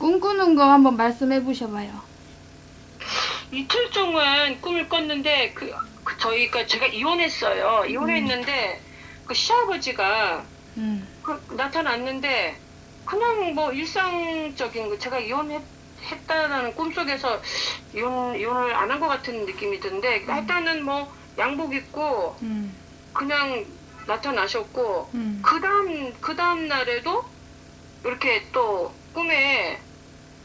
꿈꾸는 거 한번 말씀해 보셔봐요. 이틀 동안 꿈을 꿨는데 그, 그 저희가 제가 이혼했어요. 이혼했는데 그 시아버지가 음. 그 나타났는데 그냥 뭐 일상적인 거 제가 이혼했다라는 꿈속에서 이혼 이혼을 안 한 것 같은 느낌이 드는데 일단은 뭐 양복 입고 음. 그냥 나타나셨고 음. 그 다음 그 다음 날에도 이렇게 또 꿈에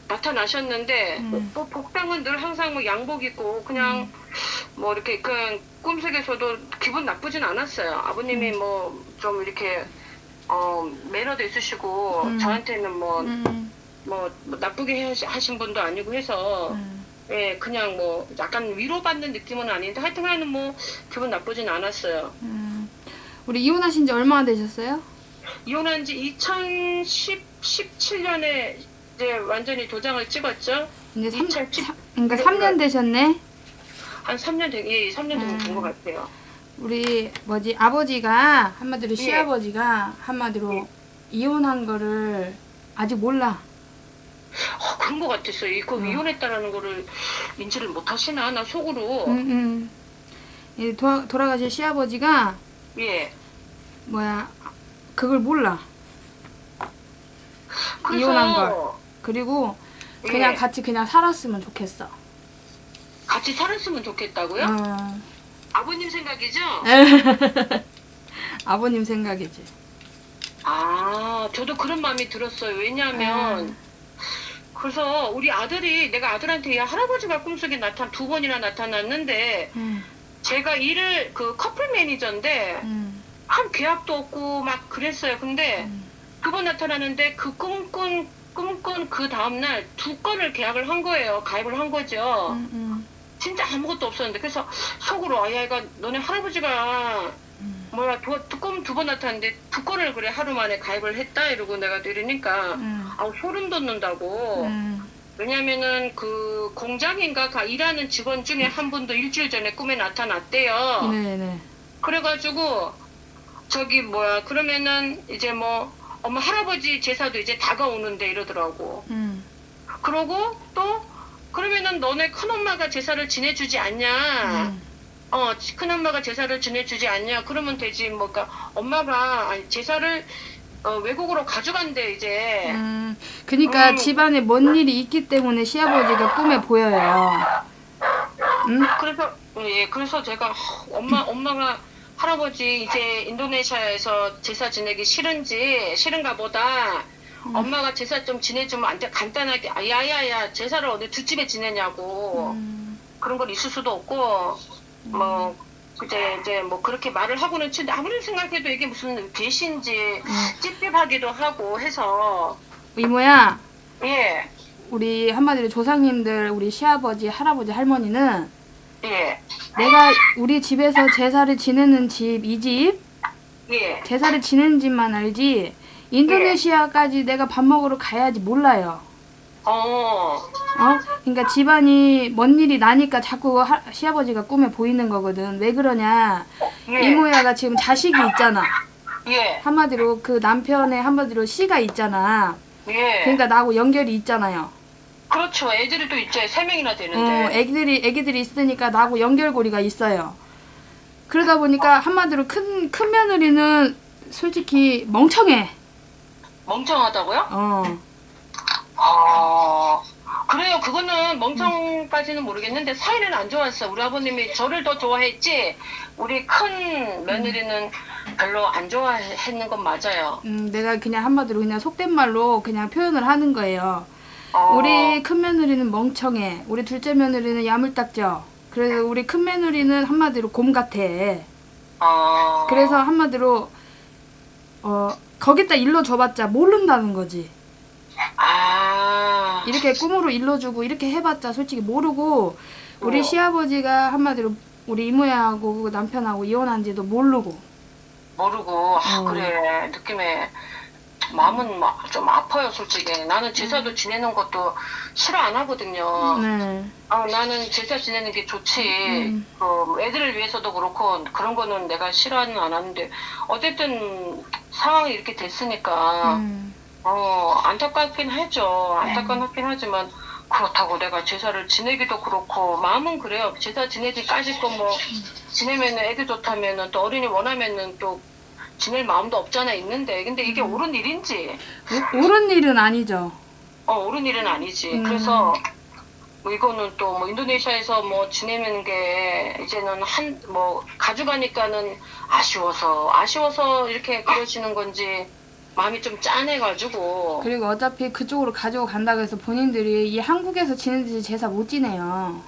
나타나셨는데 음. 뭐 복당은 늘 항상 뭐 양복 입고 그냥 뭐 이렇게 그냥 꿈속에서도 기분 나쁘진 않았어요. 아버님이 음. 뭐좀 이렇게 어 매너도 있으시고 음. 저한테는 뭐 음. 뭐, 뭐 나쁘게 하신 분도 아니고 해서 음. 예 그냥 뭐 약간 위로받는 느낌은 아닌데 하여튼간은 뭐 기분 나쁘진 않았어요. 음. 우리 이혼하신 지 얼마나 되셨어요? 이혼한 지 2017년에 이제 완전히 도장을 찍었죠. 이제 3, 2010 그러니까 3년 되셨네. 한 3년 된, 예, 3년 음. 된것 같아요. 우리 뭐지 아버지가 한마디로 예. 시아버지가 한마디로 예. 이혼한 거를 아직 몰라. 어, 그런 것 같았어요. 이- 그 음. 이혼했다라는 거를 인지를 못 하시나? 나 속으로. 음, 음. 이 도, 돌아가신 시아버지가 예. 뭐야 그걸 몰라. 그래서, 이혼한 걸. 그리고 그냥 예, 같이 그냥 살았으면 좋겠어. 같이 살았으면 좋겠다고요? 어. 아버님 생각이죠? 아버님 생각이지. 아, 저도 그런 마음이 들었어요. 왜냐하면, 음. 그래서 우리 아들이, 내가 아들한테 야, 할아버지가 꿈속에 나타, 두 번이나 나타났는데, 음, 제가 일을, 그 커플 매니저인데, 음, 한 계약도 없고 막 그랬어요. 근데 음. 두번 나타나는데 그 꿈꾼, 꿈꾼 그 다음날 두 건을 계약을 한 거예요. 가입을 한 거죠. 음, 음, 진짜 아무것도 없었는데. 그래서 속으로, 아, 야, 이거 너네 할아버지가 음, 뭐야, 두건 두번 나타났는데 두 건을 그래 하루 만에 가입을 했다 이러고 내가 이러니까 음, 아우 소름 돋는다고. 음, 왜냐면은 그 공장인가 가 일하는 직원 중에 한 분도 일주일 전에 꿈에 나타났대요. 네네. 그래가지고 저기 뭐야 그러면은 이제 뭐 엄마 할아버지 제사도 이제 다가오는데 이러더라고. 음, 그러고 또 그러면은 너네 큰엄마가 제사를 지내주지 않냐? 음, 어, 큰엄마가 제사를 지내주지 않냐? 그러면 되지. 뭐, 그니까, 엄마가 아니, 제사를, 어, 외국으로 가져간대, 이제. 음. 그러니까 음. 집안에 뭔 일이 있기 때문에 시아버지가 꿈에 보여요. 음? 그래서, 예, 그래서 제가, 허, 엄마, 엄마가, 할아버지 이제 인도네시아에서 제사 지내기 싫은지, 싫은가 보다. 음. 엄마가 제사 좀 지내주면 안 돼. 간단하게, 아, 야야야, 제사를 어디 두 집에 지내냐고. 음, 그런 건 있을 수도 없고, 뭐, 이제, 이제 뭐 그렇게 말을 하고는 치는데 아무리 생각해도 이게 무슨 배신지 음. 찝찝하기도 하고 해서, 이모야, 예, 우리 한마디로 조상님들, 우리 시아버지, 할아버지, 할머니는 예, 내가 우리 집에서 제사를 지내는 집, 이 집, 예. 제사를 지내는 집만 알지, 인도네시아까지 내가 밥 먹으러 가야지 몰라요. 어, 어? 그러니까 집안이 뭔 일이 나니까 자꾸 하- 시아버지가 꿈에 보이는 거거든. 왜 그러냐? 예, 이모야가 지금 자식이 있잖아. 예, 한마디로 그 남편의 한마디로 씨가 있잖아. 예. 그러니까 나하고 연결이 있잖아요. 그렇죠. 애들이 또 있죠. 세 명이나 어, 되는데. 애기들이 애기들이 있으니까 나하고 연결고리가 있어요. 그러다 보니까 한마디로 큰 큰 며느리는 솔직히 멍청해. 멍청하다고요? 어. 아, 그래요. 그거는 멍청까지는 모르겠는데 사이는 안 좋았어. 우리 아버님이 저를 더 좋아했지. 우리 큰 며느리는 별로 안 좋아했는 건 맞아요. 음, 내가 그냥 한마디로 그냥 속된 말로 그냥 표현을 하는 거예요. 어, 우리 큰 며느리는 멍청해. 우리 둘째 며느리는 야물딱져. 그래서 우리 큰 며느리는 한마디로 곰 같아. 어, 그래서 한마디로 어 거기다 일러줘봤자 모른다는 거지. 아, 이렇게 꿈으로 일러주고 이렇게 해봤자 솔직히 모르고 우리 어. 시아버지가 한마디로 우리 이모야하고 남편하고 이혼한지도 모르고. 모르고 아, 어. 그래 느낌에 마음은 막 좀 아파요 솔직히 나는 제사도 지내는 것도 싫어 안 하거든요 네. 아, 나는 제사 지내는 게 좋지 음. 그 애들을 위해서도 그렇고 그런 거는 내가 싫어는 안 하는데 어쨌든 상황이 이렇게 됐으니까 음. 어, 안타깝긴 하죠. 안타깝긴 하지만, 그렇다고 내가 제사를 지내기도 그렇고, 마음은 그래요. 제사 지내지 까짓 거 뭐, 지내면은 애들 좋다면은 또 어린이 원하면은 또 지낼 마음도 없잖아, 있는데. 근데 이게 옳은 일인지, 오- 옳은 일은 아니죠. 어, 옳은 일은 아니지. 음. 그래서, 뭐 이거는 또 뭐 인도네시아에서 뭐 지내는 게 이제는 한, 뭐, 가져가니까는 아쉬워서, 아쉬워서 이렇게 그러시는 건지, 마음이 좀 짠해가지고. 그리고 어차피 그쪽으로 가지고 간다고 해서 본인들이 이 한국에서 지내듯이 제사 못 지내요.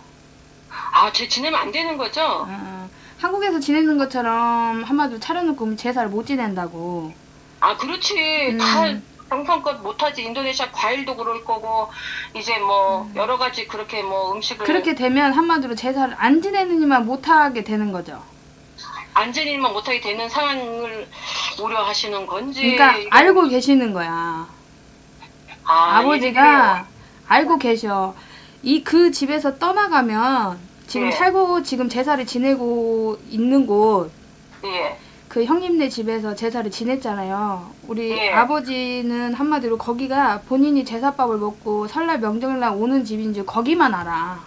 아, 제 지내면 안 되는 거죠? 어, 한국에서 지내는 것처럼 한마디로 차려놓고 제사를 못 지낸다고. 아, 그렇지. 음. 다 정성껏 못하지. 인도네시아 과일도 그럴 거고, 이제 뭐, 음. 여러 가지 그렇게 뭐 음식을. 그렇게 되면 한마디로 제사를 안 지내느니만 못하게 되는 거죠. 안전히만 못하게 되는 상황을 우려하시는 건지. 그러니까 알고 계시는 거야. 아, 아버지가 알고 계셔. 이 그 집에서 떠나가면 지금 예. 살고 지금 제사를 지내고 있는 곳그 예. 형님네 집에서 제사를 지냈잖아요. 우리 예. 아버지는 한마디로 거기가 본인이 제사밥을 먹고 설날 명절날 오는 집인지 거기만 알아.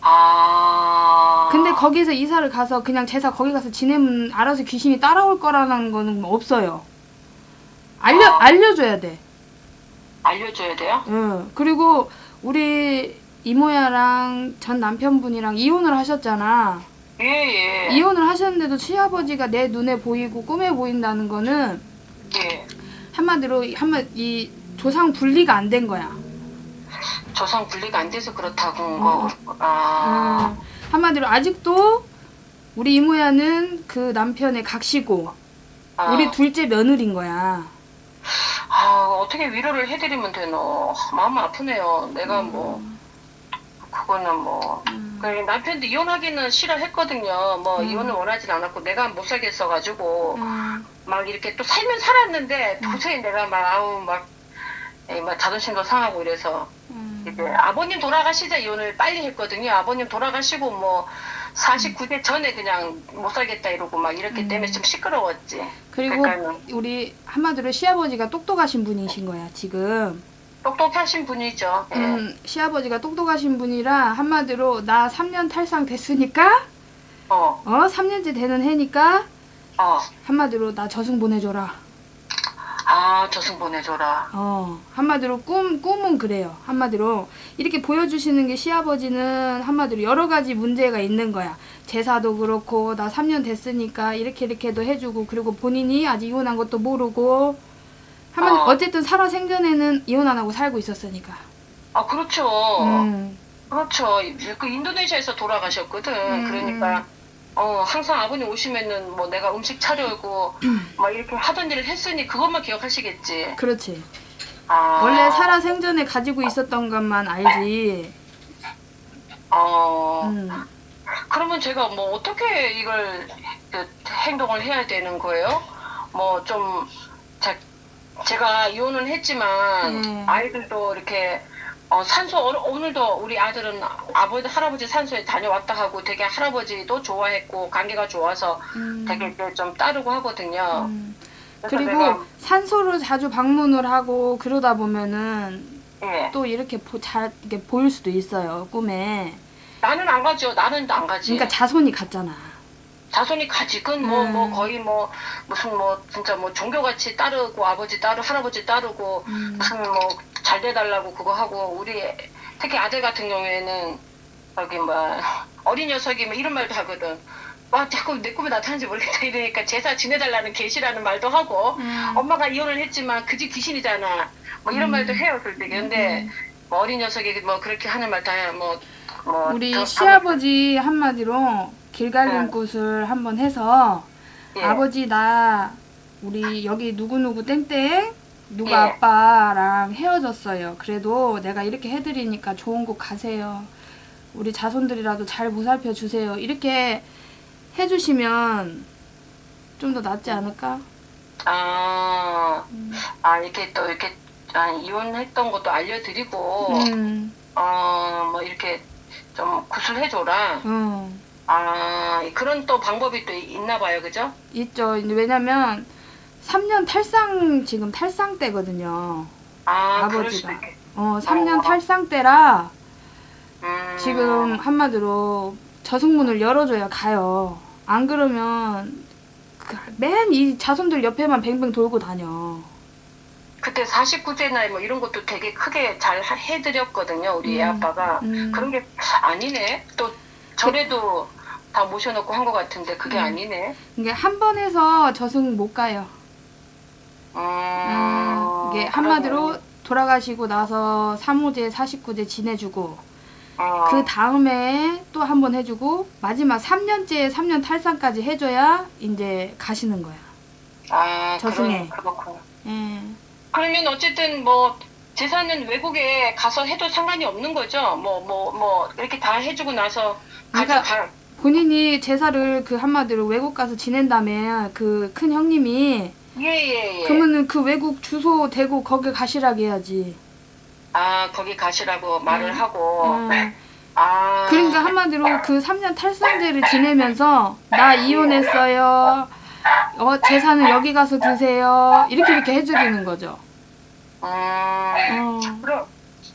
아. 근데 거기서 이사를 가서 그냥 제사 거기 가서 지내면 알아서 귀신이 따라올 거라는 거는 없어요. 알려 아. 알려줘야 돼. 알려줘야 돼요? 응. 그리고 우리 이모야랑 전 남편분이랑 이혼을 하셨잖아. 예, 예. 이혼을 하셨는데도 시아버지가 내 눈에 보이고 꿈에 보인다는 거는 예. 한마디로 한마 이 조상 분리가 안 된 거야. 조상 분리가 안 돼서 그렇다고 한 어. 거. 아. 음, 한마디로 아직도 우리 이모야는 그 남편의 각시고 아. 우리 둘째 며느리인 거야. 아, 어떻게 위로를 해드리면 되노? 마음 아프네요. 내가 뭐, 그거는 뭐. 음. 그 남편도 이혼하기는 싫어했거든요. 뭐, 음. 이혼을 원하진 않았고, 내가 못 살겠어가지고, 음, 막 이렇게 또 살면 살았는데, 도저히 내가 막, 아우, 막, 에이, 막 자존심도 상하고 이래서, 음. 이제 아버님 돌아가시자 이혼을 빨리 했거든요. 아버님 돌아가시고 뭐, 49대 전에 그냥 못 살겠다 이러고 막 이렇기 음. 때문에 좀 시끄러웠지. 그리고 그러니까는. 우리 한마디로 시아버지가 똑똑하신 분이신 거야 지금. 똑똑하신 분이죠. 예. 음, 시아버지가 똑똑하신 분이라 한마디로 나 3년 탈상 됐으니까 어, 어 3년째 되는 해니까 어. 한마디로 나 저승 보내줘라. 아, 저승 보내줘라. 어 한마디로 꿈 꿈은 그래요. 한마디로 이렇게 보여주시는 게 시아버지는 한마디로 여러 가지 문제가 있는 거야. 제사도 그렇고 나 3년 됐으니까 이렇게 이렇게도 해주고 그리고 본인이 아직 이혼한 것도 모르고 한마디 어. 어 쨌든 살아 생전에는 이혼 안 하고 살고 있었으니까. 아, 그렇죠. 음. 그렇죠. 그 인도네시아에서 돌아가셨거든. 음, 그러니까 어 항상 아버님 오시면은 뭐 내가 음식 차려고 막 이렇게 하던 일을 했으니 그것만 기억하시겠지. 그렇지. 아 원래 살아 생전에 가지고 있었던 것만 알지. 어 음. 그러면 제가 뭐 어떻게 이걸 그 행동을 해야 되는 거예요? 뭐 좀 제가 이혼은 했지만 네. 아이들도 이렇게 어, 산소 어, 오늘도 우리 아들은 아버지 할아버지 산소에 다녀왔다 하고 되게 할아버지도 좋아했고 관계가 좋아서 음. 되게 좀 따르고 하거든요. 음. 그리고 산소를 자주 방문을 하고 그러다 보면은 예. 또 이렇게 보, 잘 이렇게 보일 수도 있어요 꿈에. 나는 안 가죠. 나는 안 가지. 그러니까 자손이 같잖아. 자손이 가지. 그건 뭐, 음. 뭐 거의 뭐 무슨 뭐 진짜 뭐 종교같이 따르고 아버지 따르 할아버지 따르고 음. 무슨 뭐 잘 돼달라고 그거 하고 우리 특히 아들 같은 경우에는 여기 뭐 어린 녀석이 뭐 이런 말도 하거든. 와 자꾸 내 꿈에 나타나는지 모르겠다 이러니까 제사 지내달라는 계시라는 말도 하고 음. 엄마가 이혼을 했지만 그집 귀신이잖아. 뭐 이런 음. 말도 해요 솔직히. 근데 음. 뭐 어린 녀석이 뭐 그렇게 하는 말 다뭐 뭐 우리 더- 시아버지 한마디로 길 갈림 곳을 한번 해서 예. 아버지 나 우리 여기 누구누구 땡땡 누가 예. 아빠랑 헤어졌어요. 그래도 내가 이렇게 해드리니까 좋은 곳 가세요. 우리 자손들이라도 잘 보살펴 주세요. 이렇게 해주시면 좀 더 낫지 않을까? 아, 음. 아 이렇게 또 이렇게 아, 이혼했던 것도 알려드리고 음, 어뭐 이렇게 좀 구슬해줘라. 어, 아 그런 또 방법이 또 있나 봐요, 그죠? 있죠. 왜냐면 3년 탈상 지금 탈상 때거든요. 아. 수도 있겠. 어, 3년 어. 탈상 때라 음. 지금 한마디로 저승문을 열어줘야 가요. 안 그러면 맨 이 자손들 옆에만 뱅뱅 돌고 다녀. 그때 49세 나이 뭐 이런 것도 되게 크게 잘 하- 해드렸거든요. 우리 애 음. 아빠가. 음. 그런 게 아니네. 또 절에도 다 모셔놓고 한 것 같은데 그게 음. 아니네. 이게 한번 해서 저승 못 가요. 음, 음, 이게 한마디로 돌아가시고 나서 3호제, 49제 지내주고 어, 그 다음에 또 한 번 해주고 마지막 3년째 3년 탈상까지 해줘야 이제 가시는 거야. 아, 저승에. 그런- 그렇구나. 예. 그러면 어쨌든 뭐 재산은 외국에 가서 해도 상관이 없는 거죠. 뭐 뭐 뭐 이렇게 다 해주고 나서 그러니까 가져가. 본인이 제사를 그 한마디로 외국 가서 지낸다면 그큰 형님이 예예 예. 그러면은 그 외국 주소 대고 거기 가시라고 해야지. 아 거기 가시라고 말을 음. 하고. 음. 아. 그러니까 한마디로 그 3년 탈상제를 지내면서 나 이혼했어요. 어, 재산은 여기 가서 드세요. 이렇게 이렇게 해주는 거죠. 음. 어. 그럼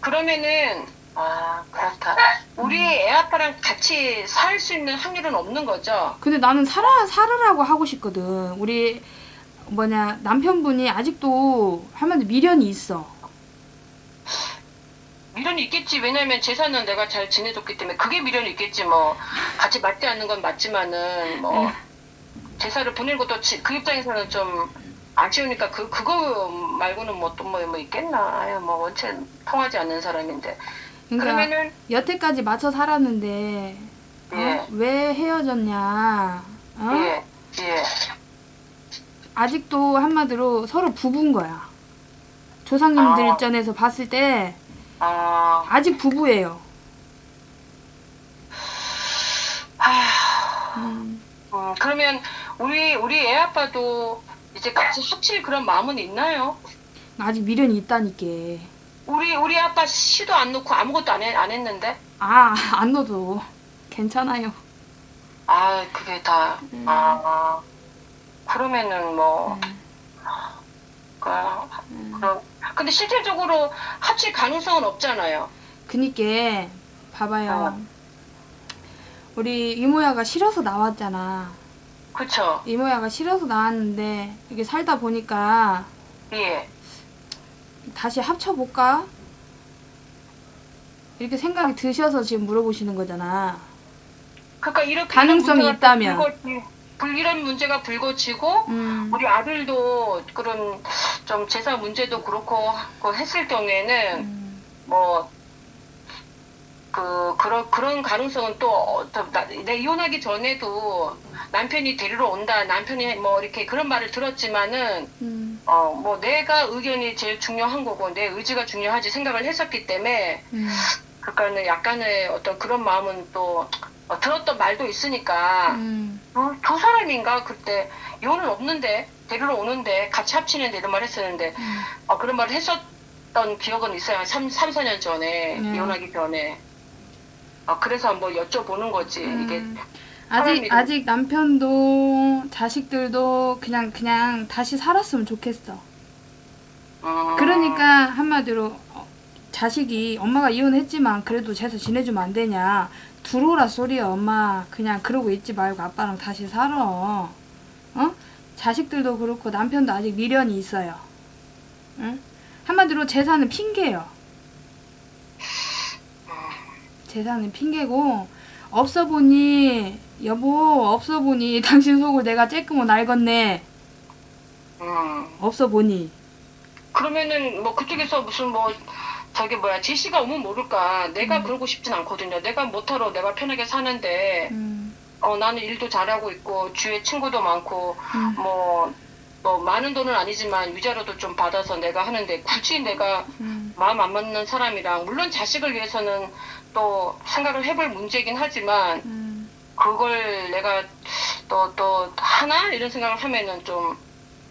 그러면은 아 그렇다. 우리 애 아빠랑 같이 살 수 있는 확률은 없는 거죠. 근데 나는 살아 살으라고 하고 싶거든. 우리 뭐냐 남편분이 아직도 한마디 미련이 있어. 미련이 있겠지. 왜냐면 재산은 내가 잘 지내줬기 때문에 그게 미련이 있겠지. 뭐 같이 맞지 않는 건 맞지만은 뭐 네. 제사를 보내는 것도 지- 그 입장에서는 좀 아쉬우니까 그 그거 말고는 뭐 또 뭐 뭐 있겠나. 아유 뭐 원체 통하지 않는 사람인데. 그러니까 그러면은 여태까지 맞춰 살았는데 어? 예. 왜 헤어졌냐? 어? 예 예. 아직도 한마디로 서로 부부인 거야. 조상님들 아. 입장에서 봤을 때 아, 아직 부부예요. 하, 음. 음, 그러면 우리 우리 애 아빠도 이제 같이 합칠 그런 마음은 있나요? 아직 미련이 있다니까. 우리 우리 아빠 시도 안 놓고 아무것도 안, 해, 안 했는데 아, 안 넣어도 괜찮아요. 아 그게 다 음. 아, 그러면은 뭐 음, 그, 음. 그럼 근데 실질적으로 합칠 가능성은 없잖아요. 그니까 봐봐요. 어. 우리 이모야가 싫어서 나왔잖아. 그쵸? 이모야가 싫어서 나왔는데 이게 살다 보니까 예. 다시 합쳐볼까? 이렇게 생각이 드셔서 지금 물어보시는 거잖아. 그러니까 이렇게 가능성이 이런 있다면. 불거- 불, 이런 문제가 불거지고 음, 우리 아들도 그런 좀 제사 문제도 그렇고 그 했을 경우에는 음, 뭐, 그, 그런, 그런 가능성은 또, 어, 또 나, 내 이혼하기 전에도 남편이 데리러 온다, 남편이 뭐 이렇게 그런 말을 들었지만은, 음, 어, 뭐 내가 의견이 제일 중요한 거고, 내 의지가 중요하지 생각을 했었기 때문에, 음, 그러니까는 약간의 어떤 그런 마음은 또, 어, 들었던 말도 있으니까, 음, 어, 두 사람인가 그때 이혼은 없는데, 데리러 오는데, 같이 합치는데 이런 말 했었는데, 음. 어, 그런 말을 했었던 기억은 있어요. 한 3, 3 4년 전에, 네. 이혼하기 전에. 어, 그래서 한번 여쭤보는 거지. 이게, 음. 아직 사람이- 아직 남편도 자식들도 그냥 그냥 다시 살았으면 좋겠어. 음, 그러니까 한마디로 어, 자식이 엄마가 이혼했지만 그래도 제사 지내주면 안 되냐. 들어오라 소리야 엄마. 그냥 그러고 있지 말고 아빠랑 다시 살아. 어? 자식들도 그렇고 남편도 아직 미련이 있어요. 응? 한마디로 재산은 핑계요. 재산은 핑계고 없어 보니 여보 없어 보니 당신 속을 내가 쬐끔은 알겠네 음. 없어 보니 그러면은 뭐 그쪽에서 무슨 뭐, 저기 뭐야, 지시가 오면 모를까. 내가 음. 그러고 싶진 않거든요. 내가 못하러 내가 편하게 사는데, 음, 어, 나는 일도 잘하고 있고, 주위에 친구도 많고, 음, 뭐, 뭐, 많은 돈은 아니지만 위자료도 좀 받아서 내가 하는데, 굳이 내가 음, 마음 안 맞는 사람이랑 물론 자식을 위해서는 또 생각을 해볼 문제이긴 하지만 음. 그걸 내가 또 또 하나 이런 생각을 하면은 좀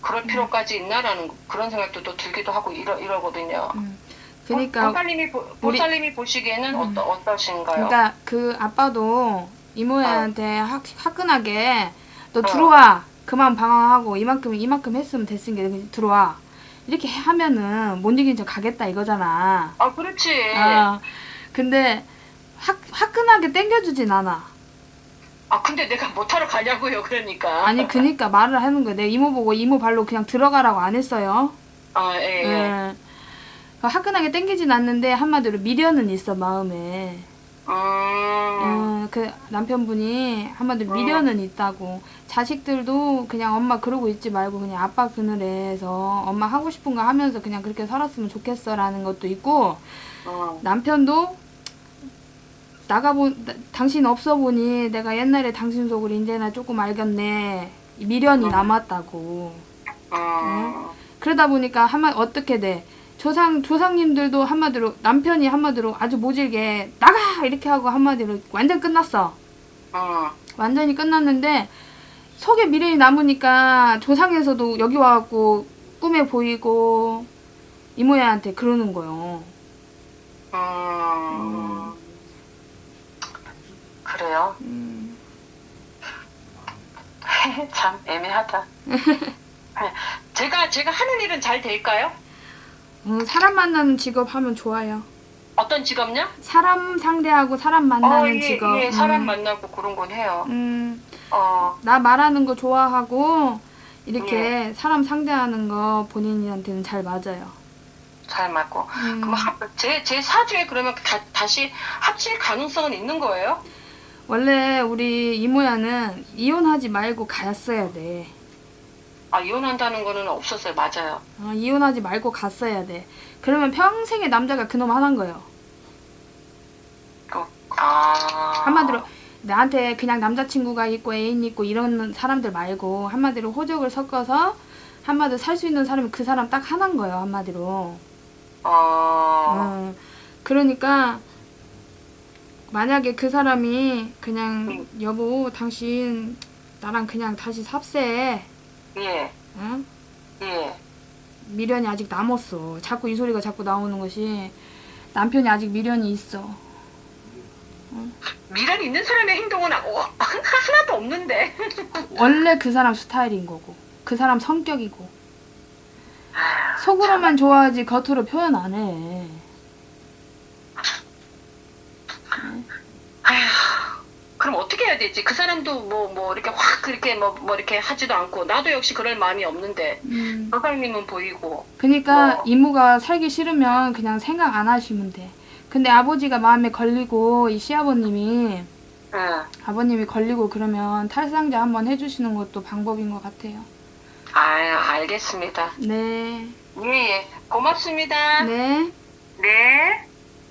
그럴 필요까지 있나라는 그런 생각도 또 들기도 하고 이러 이러거든요. 음. 그러니까 보살님이 보- 보살님이 보시기에는 음. 어떠 어떠신가요? 그러니까 그 아빠도 이모한테 화, 화끈하게 너 어. 들어와 그만 방황하고 이만큼 이만큼 했으면 됐으니까 들어와 이렇게 하면은 못 이긴 척 가겠다 이거잖아. 아, 그렇지. 아 근데 화, 화끈하게 땡겨주진 않아. 아, 근데 내가 못하러 가냐고요, 그러니까. 아니 그니까 말을 하는 거야. 내 이모 보고 이모 발로 그냥 들어가라고 안 했어요. 아, 예, 예. 예. 화끈하게 땡기진 않는데 한마디로 미련은 있어 마음에. 음, 어, 그 남편분이 한마디로 어. 미련은 있다고 자식들도 그냥 엄마 그러고 있지 말고 그냥 아빠 그늘에서 엄마 하고 싶은 거 하면서 그냥 그렇게 살았으면 좋겠어라는 것도 있고 음, 남편도 나가보 나- 당신 없어 보니 내가 옛날에 당신 속을 이제나 조금 알겠네 미련이 어. 남았다고 음, 그러다 보니까 한마 어떻게 돼 조상 조상님들도 한마디로 남편이 한마디로 아주 모질게 나가 이렇게 하고 한마디로 완전 끝났어 음. 완전히 끝났는데 속에 미련이 남으니까 조상에서도 여기 와갖고 꿈에 보이고 이모야한테 그러는 거요. 음. 그래요? 음, 참 애매하다. 제가 제가 하는 일은 잘 될까요? 어, 사람 만나는 직업 하면 좋아요. 어떤 직업요? 사람 상대하고 사람 만나는 어, 예, 직업. 예, 사람 음, 만나고 그런 건 해요. 음, 어, 나 말하는 거 좋아하고 이렇게 예. 사람 상대하는 거 본인한테는 잘 맞아요. 잘 맞고. 음, 그럼 합- 제, 제 사주에 그러면 다, 다시 합칠 가능성은 있는 거예요? 원래 우리 이모야는 이혼하지 말고 갔어야 돼. 아, 이혼한다는 거는 없었어요. 맞아요. 어, 이혼하지 말고 갔어야 돼. 그러면 평생의 남자가 그놈 하나인 거예요. 그, 아. 한마디로 나한테 그냥 남자친구가 있고 애인 있고 이런 사람들 말고 한마디로 호적을 섞어서 한마디로 살 수 있는 사람이 그 사람 딱 하나인 거예요. 한마디로. 어, 어, 그러니까 만약에 그 사람이 그냥 여보 당신 나랑 그냥 다시 삽세. 예, 응? 예. 미련이 아직 남았어. 자꾸 이 소리가 자꾸 나오는 것이 남편이 아직 미련이 있어. 미련 있는 사람의 행동은 어, 하나도 없는데. 원래 그 사람 스타일인 거고 그 사람 성격이고 아휴, 속으로만 좋아하지 겉으로 표현 안 해. 아휴, 그럼 어떻게 해야 되지? 그 사람도 뭐, 뭐, 이렇게 확, 그렇게 뭐, 뭐, 이렇게 하지도 않고, 나도 역시 그럴 마음이 없는데, 음. 선생님은 보이고, 그러니까 뭐. 이모가 살기 싫으면 그냥 생각 안 하시면 돼. 근데 아버지가 마음에 걸리고 이 시아버님이 응. 아버님이 걸리고 그러면 탈상자 한번 해주시는 것도 방법인 것 같아요. 아유, 알겠습니다. 네. 예, 예. 고맙습니다. 네. 네.